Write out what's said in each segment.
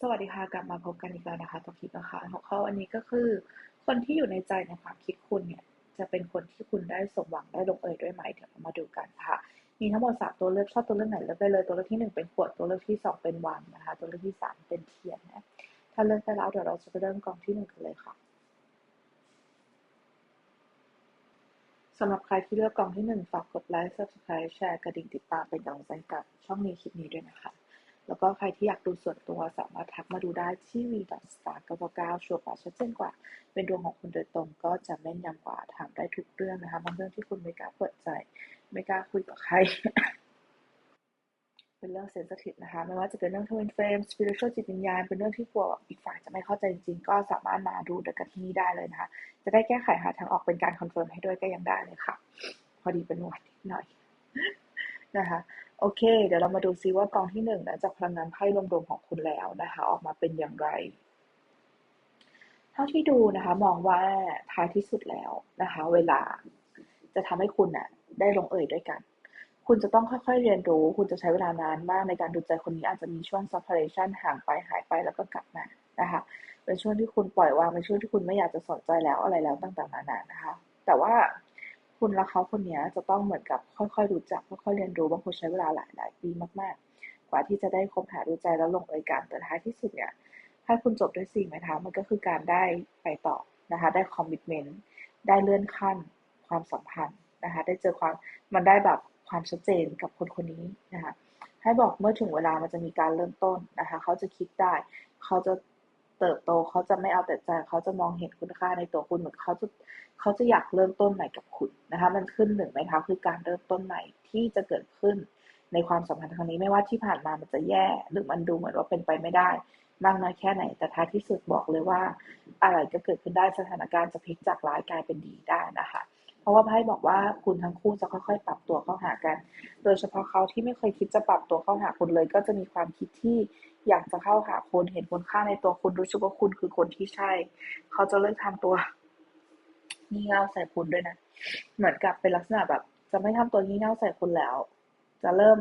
สวัสดีค่ะ กลับมาพบกันอีกแล้วนะคะตัวคิดนะคะหัวข้อวันนี้ก็คือ คนที่อยู่ในใจในความคิดคุณเนี่ยจะเป็นคนที่คุณได้สมหวังได้ลงเอยด้วยไหมเดี๋ยวเรามาดูกันค่ะ มีทั้งหมดสามตัวเลือกชอบตัวเลือกไหนเลือกไปเลยตัวเลือกที่หนึ่งเป็นขวดตัวเลือกที่สองเป็นวันนะคะ ตัวเลือกที่สามเป็นเทียนนะถ้าเลือกไปแล้วเดี๋ยวเราจะไปเริ่มกองที่หนึ่งกันเลยค่ะสำหรับใครที่เลือกกองที่หนึ่งฝากกดไลค์ subscribe แชร์กระดิ่งติดตามเป็นกำลังใจกับช่องนี้คลิปนี้ด้วยนะคะ แล้วก็ใครที่อยากดูส่วนตัวสามารถทักมาดูได้ที่ v s t a r 999ชัวร์กว่าชัดเจนกว่า เป็นดวงของคุณโดยตรงก็จะแม่นยำกว่าถามได้ทุกเรื่องนะคะบางเรื่องที่คุณไม่กล้าเปิดใจ ไม่กล้าคุยกับใคร เป็นเรื่องเซนซิทีฟนะคะ ไม่ว่าจะเป็นเรื่องทวินเฟรมสปิริตชัลจิตวิญญาณ เป็นเรื่องที่กลัวอีกฝ่ายจะไม่เข้าใจจริงๆ ก็สามารถมาดูด้วยกันที่นี่ได้เลยนะคะ จะได้แก้ไขหาทางออกเป็นการคอนเฟิร์มให้ด้วยก็ยังได้เลยค่ะ พอดีเป็นหวัดนิดหน่อยนะคะ โอเค เดี๋ยวเรามาดูซิว่ากองที่หนึ่งนะจากพลังงานไพ่รวมๆของคุณแล้วนะคะ ออกมาเป็นอย่างไรเท่าที่ดูนะคะ มองว่าท้ายที่สุดแล้วนะคะ เวลาจะทำให้คุณน่ะ ได้ลงเอยด้วยกัน คุณจะต้องค่อยๆเรียนรู้ คุณจะใช้เวลานานมากในการดูใจคนนี้อาจจะมีช่วง separation ห่างไปหายไปแล้วก็กลับมานะคะเป็นช่วงที่คุณปล่อยวางเป็นช่วงที่คุณไม่อยากจะสนใจแล้วอะไรแล้วต่างๆนานานะคะ แต่ว่า คุณและเขาคนนี้จะต้องเหมือนกับค่อยๆรู้จักค่อยๆเรียนรู้บางคนใช้เวลาหลายหลายปีมากๆ กว่าที่จะได้คบหาดูใจแล้วลงเอยกันแต่ท้ายที่สุดเนี่ยถ้าคุณจบด้วยสิ่งไหมคะมันก็คือการได้ไปต่อนะคะได้คอมมิชเมนต์ได้เลื่อนขั้นความสัมพันธ์นะคะได้เจอความมันได้แบบความชัดเจนกับคนคนนี้นะคะให้บอกเมื่อถึงเวลามันจะมีการเริ่มต้นนะคะเขาจะคิดได้ เขาจะ เติบโตเขาจะไม่เอาแต่ใจเขาจะมองเห็นคุณค่าในตัวคุณเหมือนเขาจะเขาจะอยากเริ่มต้นใหม่กับคุณนะคะ มันขึ้นหนึ่งไหมคะคือการเริ่มต้นใหม่ที่จะเกิดขึ้นในความสัมพันธ์ครั้งนี้ไม่ว่าที่ผ่านมามันจะแย่หรือมันดูเหมือนว่าเป็นไปไม่ได้มากน้อยแค่ไหน แต่ท้ายที่สุดบอกเลยว่า อะไรก็เกิดขึ้นได้สถานการณ์จะพลิกจากร้ายกลายเป็นดีได้นะคะ เพราะว่าไพ่บอกว่าคุณทั้งคู่จะค่อยๆ ปรับตัวเข้าหากัน โดยเฉพาะเขาที่ไม่เคยคิดจะปรับตัวเข้าหาคุณเลย ก็จะมีความคิดที่อยากจะเข้าหาคุณเห็นคุณค่าในตัวคุณรู้สึกว่าคุณคือคนที่ใช่ เขาจะเลิกทำตัวงี่เง่าใส่คุณด้วยนะ เหมือนกับเป็นลักษณะแบบ จะไม่ทำตัวงี่เง่าใส่คุณแล้ว จะเริ่ม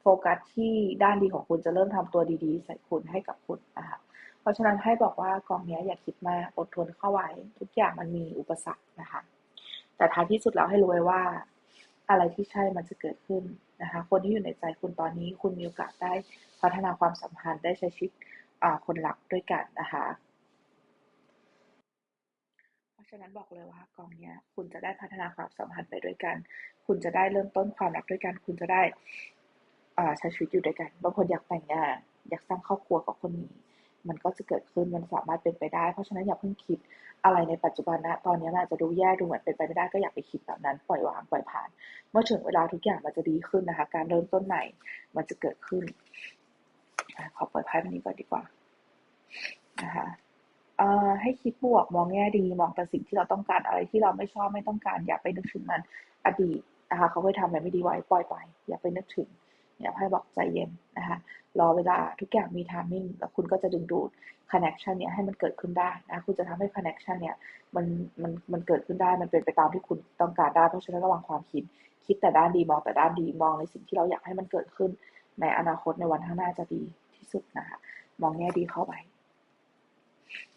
โฟกัสที่ด้านดีของคุณจะเริ่มทำตัวดีๆ ใส่คุณให้กับคุณนะคะเพราะฉะนั้นให้บอกว่ากองนี้อย่าคิดมากอดทนเข้าไว้ ทุกอย่างมันมีอุปสรรคนะคะ แต่ท้ายที่สุดแล้วให้รู้ไว้ว่า อะไรที่ใช่มันจะเกิดขึ้นนะคะ คนที่อยู่ในใจคุณตอนนี้คุณมีโอกาสได้พัฒนาความสัมพันธ์ได้ใช้ชีวิตคนรักด้วยกันนะคะ เพราะฉะนั้นบอกเลยว่ากองเนี้ย คุณจะได้พัฒนาความสัมพันธ์ไปด้วยกัน คุณจะได้เริ่มต้นความรักด้วยกัน คุณจะได้ใช้ชีวิตอยู่ด้วยกัน บางคนอยากแต่งงาน อยากสร้างครอบครัวกับคนนี้ มันก็จะเกิดขึ้นมันสามารถเป็นไปได้ เพราะฉะนั้นอย่าเพิ่งคิดอะไรในปัจจุบันนะตอนนี้อาจจะดูแย่ดูเหมือนเป็นไปไม่ได้ก็อย่าไปคิดแบบนั้นปล่อยวางปล่อยผ่าน เมื่อถึงเวลาทุกอย่างมันจะดีขึ้นนะคะ การเริ่มต้นใหม่มันจะเกิดขึ้นขอเปิดไพ่นี้ก่อนดีกว่านะคะให้คิดบวกมองแง่ดีมองแต่สิ่งที่เราต้องการอะไรที่เราไม่ชอบไม่ต้องการ อย่าไปนึกถึงมันอดีตนะคะเขาเคยทำอะไรไม่ดีไว้ปล่อยไป อย่าไปนึกถึง อย่าให้บอกใจเย็นนะคะรอเวลาทุกอย่างมีทามมิ่งแล้วคุณก็จะดึงดูดคอนเน็ชันเนี่ยให้มันเกิดขึ้นได้นะคุณจะทำให้คอนเน็ชันเนี่ยมันมันมันเกิดขึ้นได้มันเป็นไปตามที่คุณต้องการได้เพราะฉะนั้นระวังความคิด คิดแต่ด้านดีมองแต่ด้านดีมองในสิ่งที่เราอยากให้มันเกิดขึ้น ในอนาคตในวันข้างหน้าจะดีที่สุดนะคะมองแง่ดีเข้าไป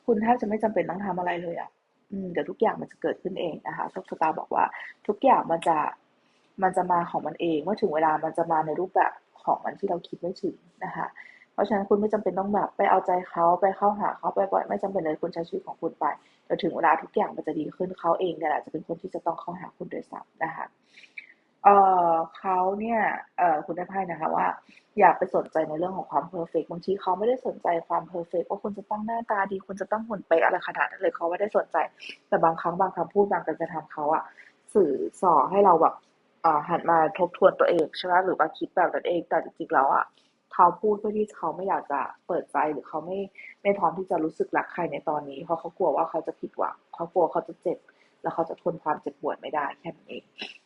คุณแทบจะไม่จำเป็นต้องทำอะไรเลยอะ่ะเดี๋ยวทุกอย่างมันจะเกิดขึ้นเองนะคะโชคชะตาบอกว่า ทุกอย่างมันจะ มันจะมาของมันเองเมื่อถึงเวลามันจะมาในรูปแบบของมันที่เราคิดไม่ถึงนะคะ เพราะฉะนั้นคุณไม่จำเป็นต้องแบบไปเอาใจเขาไปเข้าหาเขาไปบ่อยไม่จำเป็นเลยคุณใช้ชีวิตของคุณไปเดี๋ยวถึงเวลาทุกอย่างมันจะดีขึ้นเขาเองเนี่ยแหละจะเป็นคนที่จะต้องเข้าหาคุณโดยซ้ำนะคะเออเขาเนี่ยเออคุณได้ไพ่นะคะว่า อยากไปสนใจในเรื่องของความเพอร์เฟกบางทีเขาไม่ได้สนใจความเพอร์เฟกว่าคุณจะต้องหน้าตาดีคุณจะต้องหุ่นเป๊ะอะไรขนาดนั้นเลยเขาไม่ได้สนใจ แต่บางครั้งบางคำพูดบางการกระทำเขาอะสื่อสอให้เราแบบ อ่าหันมาทบทวนตัวเองใช่ไหมหรือว่าคิดแบบนั้นเอง แต่จริงๆแล้วอะเขาพูดเพื่อที่เขาไม่อยากจะเปิดใจหรือเขาไม่ไม่พร้อมที่จะรู้สึกรักใครในตอนนี้ เพราะเขากลัวว่าเขาจะผิดหวังเขากลัวเขาจะเจ็บ แล้วเขาจะทนความเจ็บปวดไม่ได้แค่นั้นเอง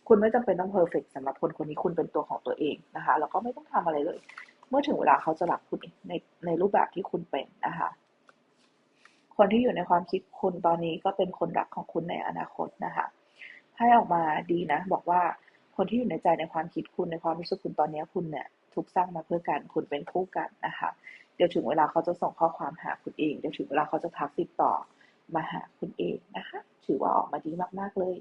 คุณไม่จำเป็นต้องเพอร์เฟกสำหรับคนคนนี้คุณเป็นตัวของตัวเองนะคะ แล้วก็ไม่ต้องทำอะไรเลย เมื่อถึงเวลาเขาจะรักคุณในในรูปแบบที่คุณเป็นนะคะคนที่อยู่ในความคิดคุณตอนนี้ก็เป็นคนรักของคุณในอนาคตนะคะ ให้ออกมาดีนะ บอกว่า คนที่อยู่ในใจในความคิดคุณในความรู้สึกคุณตอนนี้คุณเนี่ยถูกสร้างมาเพื่อกันคุณเป็นคู่กันนะคะ เดี๋ยวถึงเวลาเขาจะส่งข้อความหาคุณเอง เดี๋ยวถึงเวลาเขาจะทักติดต่อมาหาคุณเองนะคะ ถือว่าออกมาดีมากๆเลย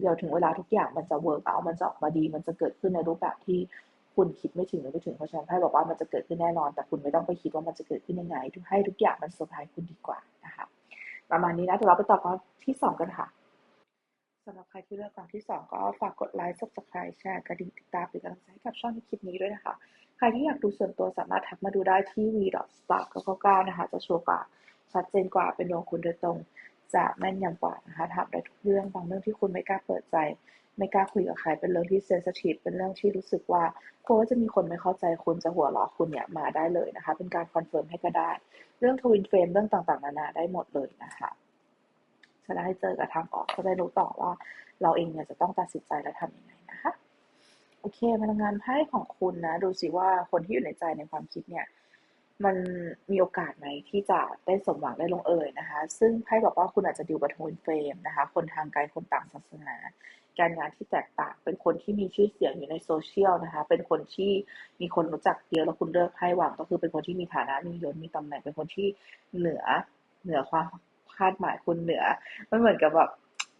เดี๋ยวถึงเวลาทุกอย่างมันจะเวิร์กเอามันจะออกมาดี มันจะเกิดขึ้นในรูปแบบที่คุณคิดไม่ถึงหรือไม่ถึงเพราะฉะนั้นไพ่บอกว่ามันจะเกิดขึ้นแน่นอน แต่คุณไม่ต้องไปคิดว่ามันจะเกิดขึ้นยังไงให้ทุกอย่างมันเซอร์ไพรส์คุณดีกว่านะคะ ประมาณนี้นะเดี๋ยวเราไปต่อกอที่สองกันค่ะ สำหรับใครที่เลือกกองที่สองก็ฝากกดไลค์ subscribe แชร์กระดิ่งติดตามเป็นกำลังใจให้กับช่องในคลิปนี้ด้วยนะคะ ใครที่อยากดูส่วนตัวสามารถทักมาดูได้ที่ v s t a r 999นะคะ จะชัวร์กว่าชัดเจนกว่าเป็นดวงคุณโดยตรงจะแม่นยำกว่านะคะถามได้ทุกเรื่องบางเรื่องที่คุณไม่กล้าเปิดใจ ไม่กล้าคุยกับใครเป็นเรื่องที่เซนซิทีฟเป็นเรื่องที่รู้สึกว่ากลัวว่าจะมีคนไม่เข้าใจคุณจะหัวเราะคุณเนี่ยมาได้เลยนะคะ เป็นการคอนเฟิร์มให้ก็ได้ เรื่องทวินเฟรมเรื่องต่างๆนานาได้หมดเลยนะคะ จะได้เจอกับทางออกจะได้รู้ต่อว่า เราเองเนี่ยจะต้องตัดสินใจและทำยังไงนะคะโอเคพลังงานไพ่ของคุณนะ ดูสิว่าคนที่อยู่ในใจในความคิดเนี่ยมันมีโอกาสไหมที่จะได้สมหวังได้ลงเอยนะคะ ซึ่งไพ่บอกว่าคุณอาจจะดิวกับทวินเฟรมนะคะ คนทางไกลคนต่างศาสนา การงานที่แตกต่าง เป็นคนที่มีชื่อเสียงอยู่ในโซเชียลนะคะ เป็นคนที่มีคนรู้จักเยอะแล้วคุณเลือกไพ่หวังก็คือเป็นคนที่มีฐานะมียศมีตำแหน่งเป็นคนที่เหนือเหนือความ คาดหมายคุณเหนือ มันเหมือนกับแบบ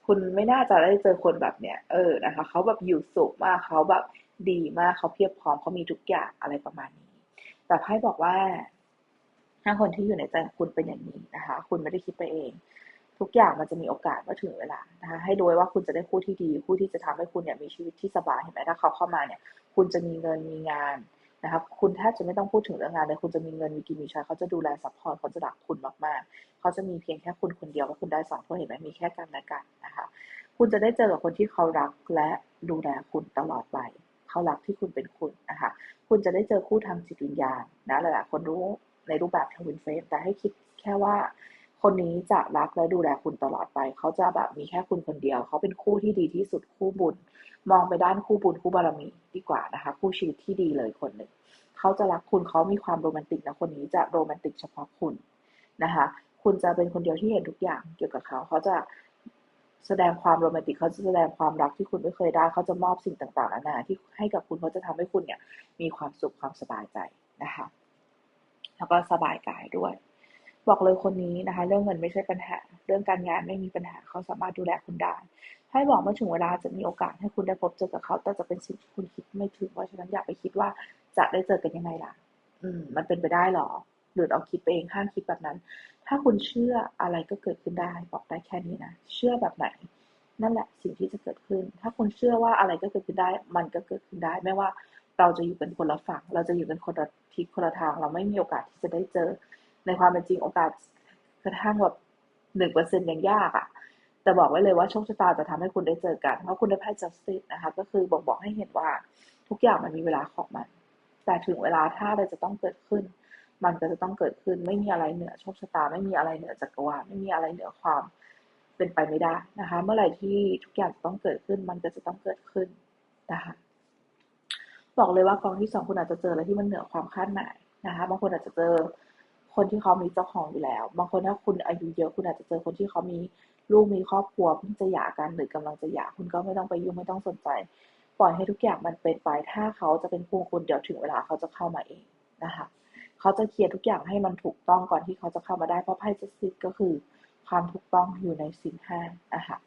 คุณไม่น่าจะได้เจอคนแบบเนี้ยเออนะคะเขาแบบอยู่สุขมากเขาแบบดีมากเขาเพียบพร้อมเขามีทุกอย่างอะไรประมาณนี้ แต่ไพ่บอกว่าถ้าคนที่อยู่ในใจคุณเป็นอย่างนี้นะคะ คุณไม่ได้คิดไปเอง ทุกอย่างมันจะมีโอกาสเมื่อถึงเวลานะคะให้ดูว่าคุณจะได้คู่ที่ดี คู่ที่จะทำให้คุณเนี่ยมีชีวิตที่สบายเห็นไหมถ้าเขาเข้ามาเนี่ย คุณจะมีเงินมีงาน นะคะคุณแทบจะไม่ต้องพูดถึงเรื่องงานเลยคุณจะมีเงินมีกินมีใช้เขาจะดูแลซัพพอร์ตเขาจะรักคุณมากๆเขาจะมีเพียงแค่คุณคนเดียวว่าคุณได้สองคนเห็นไหมมีแค่กันและกันนะคะ คุณจะได้เจอกับคนที่เขารักและดูแลคุณตลอดไปเขารักที่คุณเป็นคุณนะคะคุณจะได้เจอคู่ทางจิตวิญญาณนะหลายๆคนรู้ในรูปแบบทวินเฟสแต่ให้คิดแค่ว่าคนนี้จะรักและดูแลคุณตลอดไป เขาจะแบบมีแค่คุณคนเดียว เขาเป็นคู่ที่ดีที่สุดคู่บุญ มองไปด้านคู่บุญคู่บารมีดีกว่านะคะคู่ชีวิตที่ดีเลยคนหนึ่งเขาจะรักคุณเขามีความโรแมนติกนะคนนี้จะโรแมนติกเฉพาะคุณนะคะ คุณจะเป็นคนเดียวที่เห็นทุกอย่างเกี่ยวกับเขาเขาจะแสดงความโรแมนติกเขาจะแสดงความรักที่คุณไม่เคยได้เขาจะมอบสิ่งต่างๆนานาที่ให้กับคุณเขาจะทำให้คุณเนี่ยมีความสุขความสบายใจนะคะแล้วก็สบายกายด้วย บอกเลยคนนี้นะคะ เรื่องเงินไม่ใช่ปัญหา เรื่องการงานไม่มีปัญหาเขาสามารถดูแลคุณได้ ให้บอกเมื่อถึงเวลาจะมีโอกาสให้คุณได้พบเจอกับเขา แต่จะเป็นสิ่งที่คุณคิดไม่ถึง เพราะฉะนั้นอย่าไปคิดว่าจะได้เจอกันยังไงล่ะ อืม มันเป็นไปได้หรอ หรือเอาคิดไปเองห้ามคิดแบบนั้น ถ้าคุณเชื่ออะไรก็เกิดขึ้นได้ บอกได้แค่นี้นะ เชื่อแบบไหน นั่นแหละสิ่งที่จะเกิดขึ้น ถ้าคุณเชื่อว่าอะไรก็เกิดขึ้นได้ มันก็เกิดขึ้นได้ ไม่ว่าเราจะอยู่กันคนละฝั่ง เราจะอยู่กันคนละทิศคนละทาง เราไม่มีโอกาสที่จะได้เจอ ในความเป็นจริงโอกาสกระทั่งแบบหนึ่งเปอร์เซ็นต์ยังยากอะ่ะ แต่บอกไว้เลยว่าโชคชะตาจะทำให้คุณได้เจอกัน เพราะคุณได้ไพ่ justice นะคะ ก็คือบอกบอกให้เห็นว่าทุกอย่างมันมีเวลาของมัน แต่ถึงเวลาถ้าอะไรจะต้องเกิดขึ้น มันก็จะต้องเกิดขึ้น ไม่มีอะไรเหนือโชคชะตา ไม่มีอะไรเหนือจักรวาล ไม่มีอะไรเหนือความเป็นไปไม่ได้นะคะ เมื่อไหร่ที่ทุกอย่างจะต้องเกิดขึ้น มันก็จะต้องเกิดขึ้นนะคะ บอกเลยว่ากองที่สองคุณอาจจะเจออะไรที่มันเหนือความคาดหมายนะคะ บางคนอาจจะเจอ คนที่เขามีเจ้าของอยู่แล้ว บางคนถ้าคุณอายุเยอะคุณอาจจะเจอคนที่เขามีลูกมีครอบครัวเพิ่งจะหย่ากันหรือกำลังจะหย่าคุณก็ไม่ต้องไปยุ่งไม่ต้องสนใจ ปล่อยให้ทุกอย่างมันเป็นไปถ้าเขาจะเป็นคู่คุณเดี๋ยวถึงเวลาเขาจะเข้ามาเองนะคะเขาจะเคลียร์ทุกอย่างให้มันถูกต้องก่อนที่เขาจะเข้ามาได้เพราะไพ่จะซิดก็คือ ความถูกต้องอยู่ในสินห้านะคะ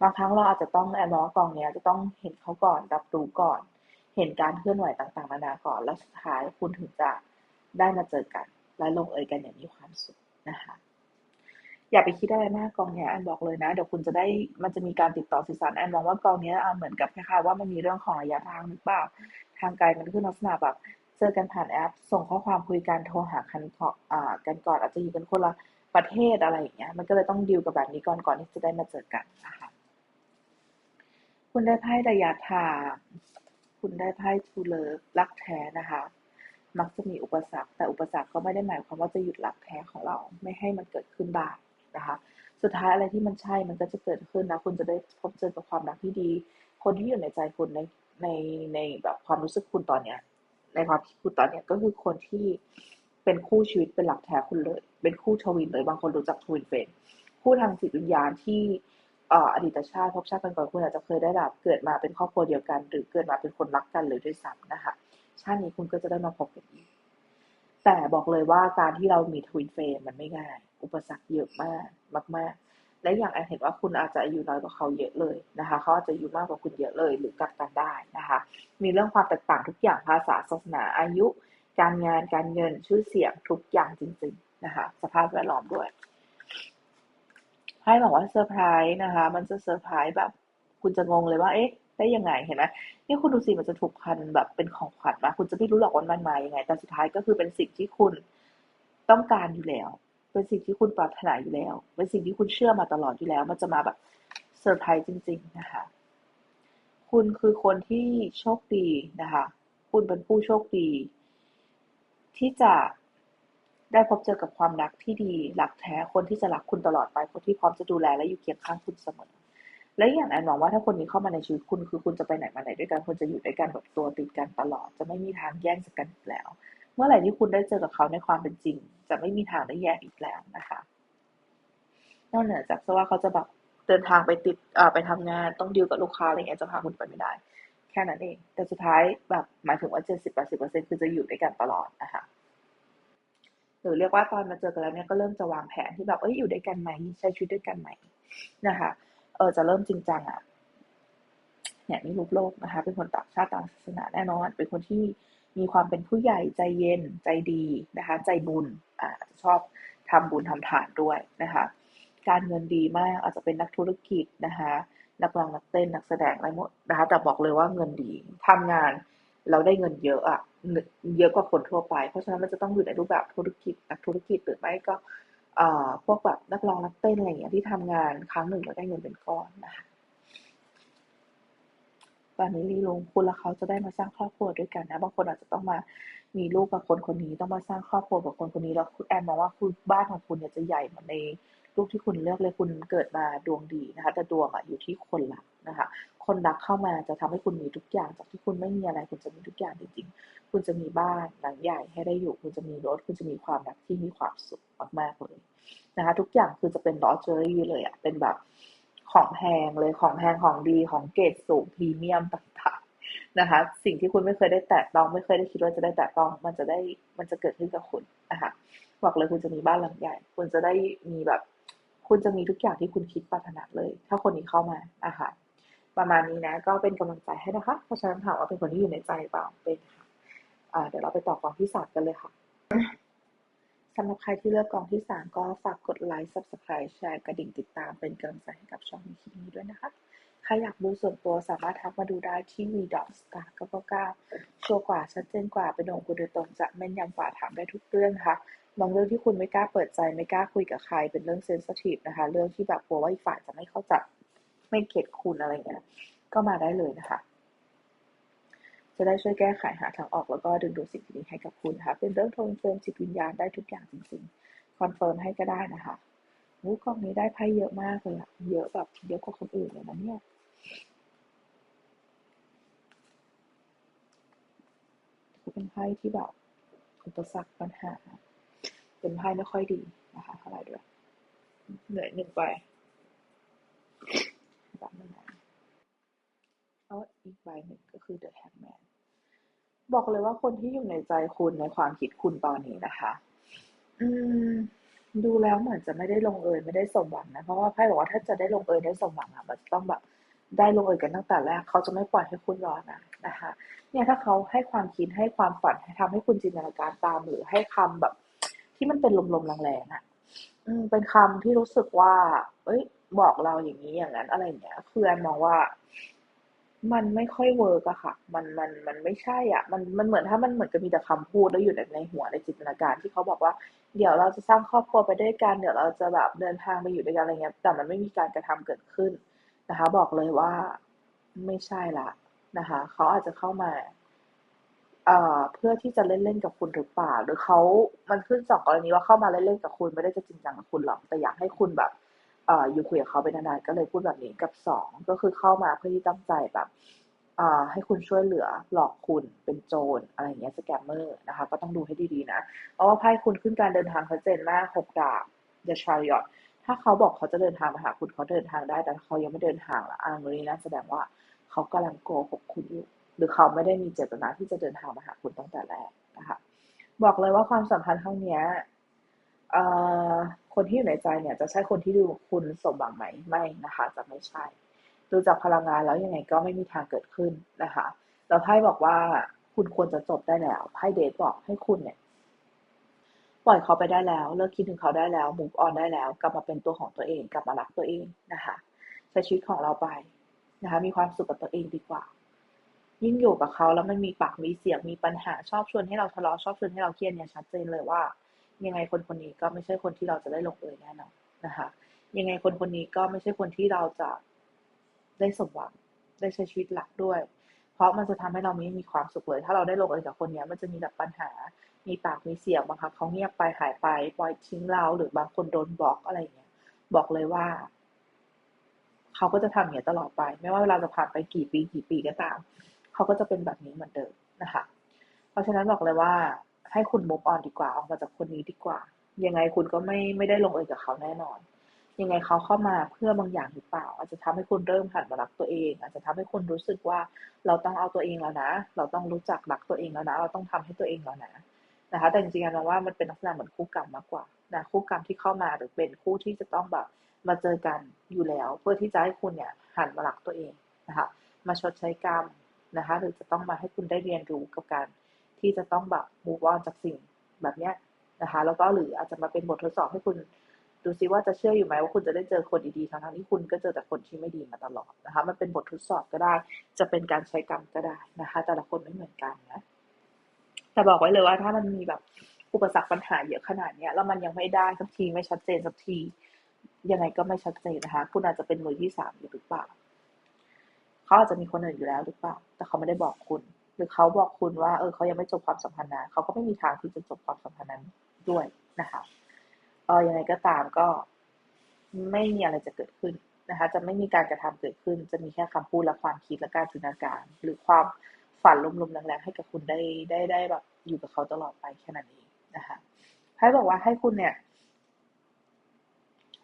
บางครั้งเราอาจจะต้องแอนนอกองเนี้ยจะต้องเห็นเขาก่อนรับรู้ก่อน เห็นการเคลื่อนไหวต่างๆนานาก่อนแล้วสุดท้ายคุณถึงจะได้มาเจอกัน และลงเอยกันอย่างมีความสุขนะคะ อย่าไปคิดอะไรมากกองเนี้ยแอนบอกเลยนะเดี๋ยวคุณจะได้มันจะมีการติดต่อสื่อสารแอนมองว่ากองเนี้ยเหมือนกับคล้ายๆว่ามันมีเรื่องของระยะทางหรือเปล่าทางไกลมันขึ้นลักษณะแบบเจอกันผ่านแอป ส่งข้อความคุยกันโทรหากันอ่ากันก่อนอาจจะอยู่กันคนละประเทศอะไรอย่างเงี้ย มันก็เลยต้องดิวกับแบบนี้ก่อนก่อนที่จะได้มาเจอกันนะคะคุณได้ไพ่ระยะทาง คุณได้ไพ่ทูเลอร์รักแท้นะคะ มักจะมีอุปสรรค แต่อุปสรรคก็ไม่ได้หมายความว่าจะหยุดรักแท้ของเราไม่ให้มันเกิดขึ้นได้นะคะ สุดท้ายอะไรที่มันใช่มันก็จะเกิดขึ้นนะคุณจะได้พบเจอกับความรักที่ดี คนที่อยู่ในใจคุณในในในแบบความรู้สึกคุณตอนเนี้ย ในความคิดคุณตอนเนี้ยก็คือคนที่เป็นคู่ชีวิตเป็นหลักแท้คุณเลย เป็นคู่ทวินเลยบางคนรู้จักทวินเฟนคู่ทางจิตวิญญาณที่อดีตชาติพบชาติกันก่อนคุณอาจจะเคยได้แบบเกิดมาเป็นครอบครัวเดียวกัน หรือเกิดมาเป็นคนรักกันเลยด้วยซ้ำนะคะ ชาตินี้คุณก็จะได้มาพบกันอีก แต่บอกเลยว่าการที่เรามีทวินเฟรมมันไม่ง่าย อุปสรรคเยอะมากมาก ๆ และอย่างแอนเห็นว่าคุณอาจจะอายุน้อยกว่าเขาเยอะเลยนะคะเขาอาจจะอายุมากกว่าคุณเยอะเลย หรือกลับกันได้นะคะ มีเรื่องความแตกต่างทุกอย่างภาษาศาสนาอายุ การงานการเงินชื่อเสียงทุกอย่างจริง ๆนะคะ สภาพแวดล้อมด้วยให้บอกว่าเซอร์ไพรส์นะคะ มันจะเซอร์ไพรส์แบบ คุณจะงงเลยว่า เอ๊ะ ได้ยังไงเห็นไหมนี่คุณดูสิมันจะถูกพันแบบเป็นของขวัญมาคุณจะไม่รู้หรอกว่ามันมายังไง แต่สุดท้ายก็คือเป็นสิ่งที่คุณต้องการอยู่แล้ว เป็นสิ่งที่คุณปรารถนาอยู่แล้ว เป็นสิ่งที่คุณเชื่อมาตลอดอยู่แล้ว มันจะมาแบบเซอร์ไพรส์จริง ๆ นะคะ คุณคือคนที่โชคดีนะคะ คุณเป็นผู้โชคดี ที่จะได้พบเจอกับความรักที่ดี หลักแท้คนที่จะรักคุณตลอดไป คนที่พร้อมจะดูแลและอยู่เคียงข้างคุณเสมอ และอย่างแอนหวังว่าถ้าคนนี้เข้ามาในชีวิตคุณคือคุณจะไปไหนมาไหนด้วยกันคุณจะอยู่ด้วยกันแบบตัวติดกันตลอด จะไม่มีทางแย่งจากกันอีกแล้ว เมื่อไหร่ที่คุณได้เจอกับเขาในความเป็นจริง จะไม่มีทางได้แยกอีกแล้วนะคะนอกเหนือจากว่าเขาจะแบบเดินทางไปติดเอ่อไปทำงานต้องดีลกับลูกค้าอะไรเงี้ยจะพาคุณไปไม่ได้ แค่นั้นเอง แต่สุดท้ายแบบหมายถึงว่าเจ็ดสิบแปดสิบเปอร์เซ็นคือจะอยู่ด้วยกันตลอดนะคะหรือเรียกว่าตอนมาเจอกันแล้วเนี่ยก็เริ่มจะวางแผนที่แบบเอ้ยอยู่ด้วยกันไหมใช้ชีวิตด้วยกันไหมนะคะ เออจะเริ่มจริงจังอะเนี่ยนี่ลูกโลกนะคะ เป็นคนต่างชาติต่างศาสนาแน่นอน เป็นคนที่มีความเป็นผู้ใหญ่ใจเย็นใจดีนะคะ ใจบุญอ่าชอบทำบุญทำทานด้วยนะคะ การเงินดีมากอาจจะเป็นนักธุรกิจนะคะนักร้องนักเต้นนักแสดงอะไรหมดนะคะแต่บอกเลยว่าเงินดีทำงานเราได้เงินเยอะอะเยอะกว่าคนทั่วไป เพราะฉะนั้นมันจะต้องอยู่ในรูปแบบธุรกิจนักธุรกิจหรือไม่ก็ พวกแบบนักร้องนักเต้นอะไรอย่างเงี้ยที่ทำงานครั้งหนึ่งแล้วได้เงินเป็นก้อนนะคะตอนนี้ลีลงคุณและเขาจะได้มาสร้างครอบครัวด้วยกันนะบางคนอาจจะต้องมามีลูกกับคนคนนี้ต้องมาสร้างครอบครัวกับคนคนนี้แล้วแอนมองว่าคุณบ้านของคุณเนี่ยจะใหญ่เหมือนในลูกที่คุณเลือกเลยคุณเกิดมาดวงดีนะคะแต่ดวงอะอยู่ที่คนละนะคะ คนรักเข้ามาจะทำให้คุณมีทุกอย่าง จากที่คุณไม่มีอะไร คุณจะมีทุกอย่างจริงๆ คุณจะมีบ้านหลังใหญ่ให้ได้อยู่ คุณจะมีรถ คุณจะมีความรักที่มีความสุขมากๆเลยนะคะ ทุกอย่างคือจะเป็นลอเจอรี่เลยอะเป็นแบบของแพงเลยของแพงของดีของเกรดสูงพรีเมียมต่างๆนะคะ สิ่งที่คุณไม่เคยได้แตะต้องไม่เคยได้คิดว่าจะได้แตะต้อง มันจะได้มันจะเกิดขึ้นกับคุณนะคะบอกเลยคุณจะมีบ้านหลังใหญ่ คุณจะได้มีแบบ คุณจะมีทุกอย่างที่คุณคิดปรารถนาเลย ถ้าคนนี้เข้ามานะคะ ประมาณนี้นะก็เป็นกำลังใจให้นะคะ เพราะฉะนั้นถามว่าเป็นคนที่อยู่ในใจเปล่าเป็นค่ะเดี๋ยวเราไปต่อกองที่สามกันเลยค่ะสำหรับใครที่เลือกกองที่สามก็ฝากกดไลค์ subscribe แชร์กระดิ่งติดตามเป็นกำลังใจให้กับช่องนี้คลิปนี้ด้วยนะคะใครอยากดูส่วนตัวสามารถทักมาดูได้ที่ v d o s t a r 999ชัวร์กว่าชัดเจนกว่าเป็นองคุณโดยตรงจะแม่นยำกว่าถามได้ทุกเรื่องค่ะบางเรื่องที่คุณไม่กล้าเปิดใจไม่กล้าคุยกับใครเป็นเรื่องเซนซิทีฟนะคะ เรื่องที่แบบกลัวว่าอีกฝ่ายจะไม่เข้าใจ ไม่เก็ตคุณอะไรเงี้ย ก็มาได้เลยนะคะ จะได้ช่วยแก้ไขหาทางออกแล้วก็ดึงดูดสิ่งดีให้กับคุณค่ะ เป็นเรื่องทนเฟิร์มจิตวิญญาณได้ทุกอย่างจริงๆ คอนเฟิร์มให้ก็ได้นะคะวู้กองนี้ได้ไพ่เยอะมากเลยอะเยอะแบบเยอะกว่าคนอื่นเลยนะเนี่ยเป็นไพ่ที่แบบอุปสรรคปัญหา เป็นไพ่ไม่ค่อยดีนะคะเท่าไหร่ด้วย เหนื่อยหนึ่งไป แบบนึงนะแล้วอีกใบหนึ่งก็คือเดอะแฮงแมนบอกเลยว่าคนที่อยู่ในใจคุณในความคิดคุณตอนนี้นะคะ อืม ดูแล้วเหมือนจะไม่ได้ลงเอยไม่ได้สมหวังนะเพราะว่าไพ่บอกว่าถ้าจะได้ลงเอยได้สมหวังอะมันต้องแบบได้ลงเอยกันตั้งแต่แรกเขาจะไม่ปล่อยให้คุณรอนะนะคะ เนี่ยถ้าเขาให้ความคิดให้ความฝันให้ทำให้คุณจินตนาการตามหรือให้คำแบบ ที่มันเป็นลมๆแรงๆอะ อืม เป็นคำที่รู้สึกว่า เอ้ย บอกเราอย่างนี้อย่างนั้นอะไรเงี้ยคือแอนมองว่ามันไม่ค่อยเวิร์กอะค่ะ มันมันมันไม่ใช่อะ มันมันเหมือนถ้ามันเหมือนกับมีแต่คำพูดแล้วอยู่ในในหัวในจินตนาการที่เขาบอกว่า เดี๋ยวเราจะสร้างครอบครัวไปด้วยกัน เดี๋ยวเราจะแบบเดินทางไปอยู่ด้วยกันอะไรเงี้ย แต่มันไม่มีการกระทำเกิดขึ้นนะคะ บอกเลยว่าไม่ใช่ละนะคะ เขาอาจจะเข้ามาเอ่อเพื่อที่จะเล่นเล่นกับคุณหรือเปล่า หรือเขามันขึ้นสองกรณีว่าเข้ามาเล่นเล่นกับคุณไม่ได้จะจริงจังกับคุณหรอก แต่อยากให้คุณแบบ เอ่ออยู่คุยกับเขาไปนานๆก็เลยพูดแบบนี้กับสองก็คือเข้ามาเพื่อที่ตั้งใจแบบเอ่อให้คุณช่วยเหลือหลอกคุณเป็นโจรอะไรอย่างเงี้ยสแกมเมอร์นะคะ ก็ต้องดูให้ดีๆนะเพราะว่าไพ่คุณขึ้นการเดินทางชัดเจนมากหกดาบเดชาริอตถ้าเขาบอกเขาจะเดินทางมาหาคุณเขาเดินทางได้ แต่เขายังไม่เดินทางละอ่างนี้นะแสดงว่าเขากำลังโกหกคุณอยู่หรือเขาไม่ได้มีเจตนาที่จะเดินทางมาหาคุณตั้งแต่แรกนะคะบอกเลยว่าความสัมพันธ์ครั้งเนี้ย คนที่อยู่ในใจเนี่ยจะใช่คนที่ดูคุณสมหวังไหมไม่นะคะ จะไม่ใช่ดูจากพลังงานแล้วยังไงก็ไม่มีทางเกิดขึ้นนะคะแล้วไพ่บอกว่าคุณควรจะจบได้แล้วไพ่เดทบอกให้คุณเนี่ยปล่อยเขาไปได้แล้ว เลิกคิดถึงเขาได้แล้ว move on ได้แล้ว กลับมาเป็นตัวของตัวเองกลับมารักตัวเองนะคะใช้ชีวิตของเราไปนะคะ มีความสุขกับตัวเองดีกว่า ยิ่งอยู่กับเขาแล้วมันมีปากมีเสียงมีปัญหาชอบชวนให้เราทะเลาะชอบชวนให้เราเครียดเนี่ยชัดเจนเลยว่า ยังไงคนคนนี้ก็ไม่ใช่คนที่เราจะได้ลงเอยแน่นอนนะคะ ยังไงคนคนนี้ก็ไม่ใช่คนที่เราจะได้สมหวังได้ใช้ชีวิตหลักด้วย เพราะมันจะทำให้เราไม่มีความสุขเลย ถ้าเราได้ลงเอยกับคนนี้มันจะมีแบบปัญหา มีปากมีเสียงบางครั้งเขาเงียบไปหายไปปล่อยทิ้งเราหรือบางคนโดนบล็อกอะไรเงี้ยบอกเลยว่าเขาก็จะทำอย่างนี้ตลอดไป ไม่ว่าเวลาจะผ่านไปกี่ปีกี่ปีก็ตาม เขาก็จะเป็นแบบนี้เหมือนเดิมนะคะ เพราะฉะนั้นบอกเลยว่า ให้คุณมุกออนดีกว่าออกมาจากคนนี้ดีกว่า ยังไงคุณก็ไม่ไม่ได้ลงเอยกับเขาแน่นอน ยังไงเขาเข้ามาเพื่อบางอย่างหรือเปล่า อาจจะทำให้คุณเริ่มหันมารักตัวเอง อาจจะทำให้คุณรู้สึกว่าเราต้องเอาตัวเองแล้วนะ เราต้องรู้จักรักตัวเองแล้วนะ เราต้องทำให้ตัวเองแล้วนะนะคะแต่จริงๆมองว่ามันเป็นลักษณะเหมือนคู่กรรมมากกว่านะคู่กรรมที่เข้ามาหรือเป็นคู่ที่จะต้องแบบมาเจอกันอยู่แล้ว เพื่อที่จะให้คุณเนี่ยหันมารักตัวเองนะคะมาชดใช้กรรมนะคะหรือจะต้องมาให้คุณได้เรียนรู้กับการ ที่จะต้องแบบ move on จากสิ่งแบบเนี้ยนะคะ แล้วก็หรืออาจจะมาเป็นบททดสอบให้คุณดูซิว่าจะเชื่ออยู่ไหมว่าคุณจะได้เจอคนดีๆทั้งที่คุณก็เจอแต่คนที่ไม่ดีมาตลอดนะคะ มันเป็นบททดสอบก็ได้ จะเป็นการใช้กรรมก็ได้นะคะ แต่ละคนไม่เหมือนกันนะแต่บอกไว้เลยว่าถ้ามันมีแบบอุปสรรคปัญหาเยอะขนาดเนี้ยแล้วมันยังไม่ได้สักทีไม่ชัดเจนสักที ยังไงก็ไม่ชัดเจนนะคะ คุณอาจจะเป็นมือที่สามอยู่หรือเปล่าเขาอาจจะมีคนอื่นอยู่แล้วหรือเปล่า แต่เขาไม่ได้บอกคุณ หรือเขาบอกคุณว่า เออเขายังไม่จบความสัมพันธ์นะเขาก็ไม่มีทางที่จะจบความสัมพันธ์นั้นด้วยนะคะเออยังไงก็ตามก็ไม่มีอะไรจะเกิดขึ้นนะคะ จะไม่มีการกระทำเกิดขึ้น จะมีแค่คำพูดและความคิดและการจินตนาการ หรือความฝันลมๆแรงๆให้กับคุณได้ได้ได้แบบอยู่กับเขาตลอดไปแค่นั้นเองนะคะไพ่บอกว่าให้คุณเนี่ย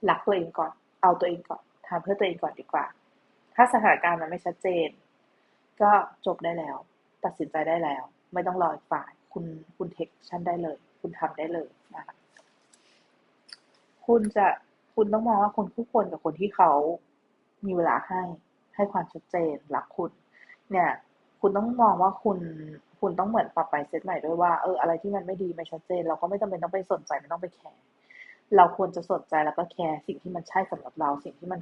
รักตัวเองก่อน เอาตัวเองก่อนทำเพื่อตัวเองก่อนดีกว่า ถ้าสถานการณ์มันไม่ชัดเจน ก็จบได้แล้ว ตัดสินใจได้แล้ว ไม่ต้องรออีกฝ่าย คุณคุณเทคชั่นได้เลย คุณทำได้เลยนะคะคุณจะคุณต้องมองว่าคนคู่ควรกับคนที่เขามีเวลาให้ให้ความชัดเจนรักคุณ เนี่ย คุณต้องมองว่าคุณคุณต้องเหมือนปรับไปเซตใหม่ด้วยว่าเอออะไรที่มันไม่ดีไม่ชัดเจน เราก็ไม่จำเป็นต้องไปสนใจไม่ต้องไปแคร์เราควรจะสนใจแล้วก็แคร์สิ่งที่มันใช่สำหรับเรา สิ่งที่มัน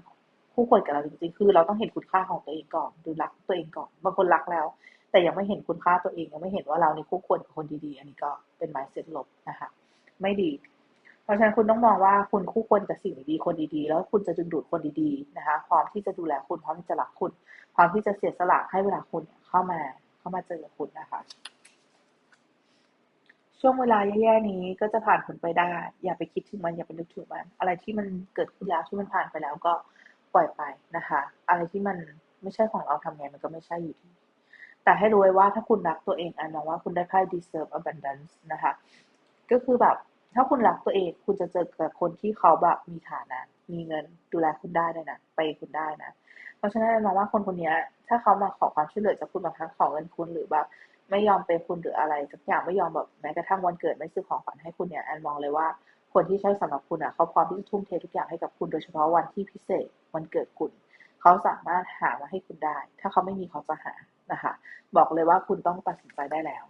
คู่ควรกับเราจริงๆ คือ เราต้องเห็นคุณค่าของตัวเองก่อนดูรักตัวเองก่อนบางคนรักแล้ว แต่ยังไม่เห็นคุณค่าตัวเอง ยังไม่เห็นว่าเราในคู่ควรกับคนดีๆ อันนี้ก็เป็นไมซ์เซ็ตลบนะคะ ไม่ดี เพราะฉะนั้นคุณต้องมองว่าคุณคู่ควรกับสิ่งดีๆคนดีๆ แล้วคุณจะดึงดูดคนดีๆนะคะพร้อมที่จะดูแลคุณพร้อมที่จะรักคุณพร้อมที่จะเสียสละให้เวลาคุณเข้ามาเข้ามาเจอคุณนะคะช่วงเวลาแย่ๆนี้ก็จะผ่านผลไปได้ อย่าไปคิดถึงมัน อย่าไปนึกถึงมัน อะไรที่มันเกิดขึ้นแล้วที่มันผ่านไปแล้วก็ปล่อยไปนะคะ อะไรที่มันไม่ใช่ของเราทำไงมันก็ไม่ใช่อยู่ดี แต่ให้รู้ไว้ว่าถ้าคุณรักตัวเองอันมองว่าคุณได้ไพ่ deserve abundance นะคะ ก็คือแบบถ้าคุณรักตัวเองคุณจะเจอกับคนที่เขาแบบมีฐานะ มีเงินดูแลคุณได้เลยนะไปคุณได้นะ เพราะฉะนั้นมองว่าคนคนนี้ถ้าเขามาขอความช่วยเหลือจากคุณบางครั้งขอเงินคุณหรือแบบไม่ยอมไปคุณหรืออะไรสักอย่างไม่ยอมแบบแม้กระทั่งวันเกิดไม่ซื้อของขวัญให้คุณเนี่ยแอนมองเลยว่าคนที่ใช่สำหรับคุณอะเขาพร้อมที่จะทุ่มเททุกอย่างให้กับคุณโดยเฉพาะวันที่พิเศษวันเกิดคุณ เขาสามารถหามาให้คุณได้ ถ้าเขาไม่มีเขาจะหา นะคะ บอกเลยว่าคุณต้องตัดสินใจได้แล้ว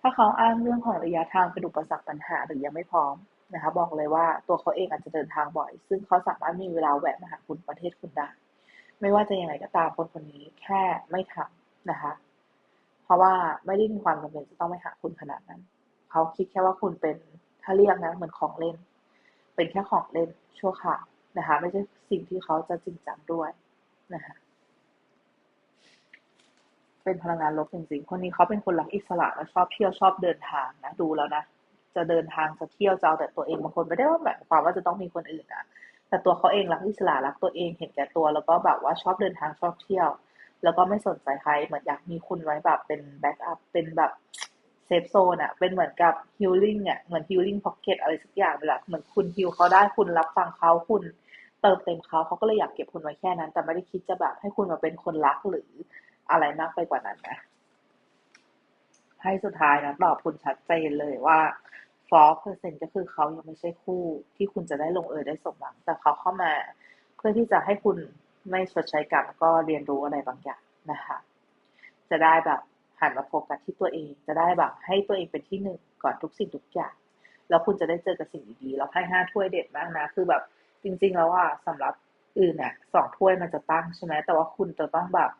ถ้าเขาอ้างเรื่องของระยะทางเป็นอุปสรรคปัญหาหรือยังไม่พร้อมนะคะ บอกเลยว่าตัวเขาเองอาจจะเดินทางบ่อย ซึ่งเขาสามารถมีเวลาแวะมาหาคุณประเทศคุณได้ ไม่ว่าจะยังไงก็ตามคนคนนี้แค่ไม่ทำนะคะ เพราะว่าไม่ได้มีความจำเป็นจะต้องไปหาคุณขนาดนั้น เขาคิดแค่ว่าคุณเป็นถ้าเรียกนะเหมือนของเล่น เป็นแค่ของเล่นชั่วคราวนะคะ ไม่ใช่สิ่งที่เขาจะจริงจังด้วยนะคะ เป็นพลังงานลบจริงๆ คนนี้เขาเป็นคนรักอิสระและชอบเที่ยวชอบเดินทางนะดูแล้วนะ จะเดินทางจะเที่ยวจะเอาแต่ตัวเองบางคนไม่ได้ว่าแบบความว่าจะต้องมีคนอื่นนะแต่ตัวเขาเองรักอิสระรักตัวเองเห็นแก่ตัว แล้วก็แบบว่าชอบเดินทางชอบเที่ยว แล้วก็ไม่สนใจใครเหมือนอยากมีคุณไว้แบบเป็นแบ็กอัพเป็นแบบเซฟโซนอะเป็นเหมือนกับฮิลลิ่งอะเหมือนฮิลลิ่งพ็อกเก็ตอะไรสักอย่างเลยละเหมือนคุณฮิลเขาได้คุณรับฟังเขาคุณเติมเต็มเขาเขาก็เลยอยากเก็บคุณไว้แค่นั้น แต่ไม่ได้คิดจะแบบให้คุณมาเป็นคนรักหรือ อะไรมากไปกว่านั้นนะไพ่สุดท้ายนะตอบคุณชัดเจนเลยว่าฟอเปอร์เซ็นก็คือเขายังไม่ใช่คู่ที่คุณจะได้ลงเอยได้สมหวัง แต่เขาเข้ามาเพื่อที่จะให้คุณไม่ชดใช้กรรมก็เรียนรู้อะไรบางอย่างนะคะ จะได้แบบหันมาโฟกัสที่ตัวเอง จะได้แบบให้ตัวเองเป็นที่หนึ่งก่อนทุกสิ่งทุกอย่าง แล้วคุณจะได้เจอกับสิ่งดีๆแล้วไพ่ห้าถ้วยเด็ดมากนะ คือแบบจริง ๆ แล้วว่าสำหรับอื่นเนี่ยสองถ้วยมันจะตั้งใช่ไหมแต่ว่าคุณจะต้องแบบ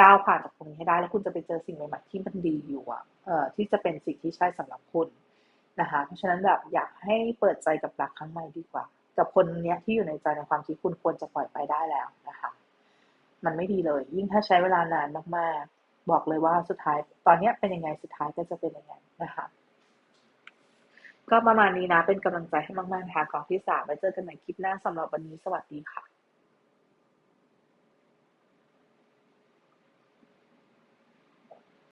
ก้าวผ่านจากตรงนี้ให้ได้ แล้วคุณจะไปเจอสิ่งใหม่ๆที่มันดีอยู่อะเอ่อที่จะเป็นสิ่งที่ใช่สำหรับคุณนะคะเพราะฉะนั้นแบบอยากให้เปิดใจกับรักครั้งใหม่ดีกว่า กับคนเนี้ยที่อยู่ในใจในความคิดคุณควรจะปล่อยไปได้แล้วนะคะ มันไม่ดีเลย ยิ่งถ้าใช้เวลานานมากๆ บอกเลยว่าสุดท้ายตอนเนี้ยเป็นยังไงสุดท้ายก็จะเป็นยังไงนะคะก็ประมาณนี้นะเป็นกำลังใจให้มากๆนะคะของที่สามไว้เจอกันใหม่คลิปหน้าสำหรับวันนี้สวัสดีค่ะ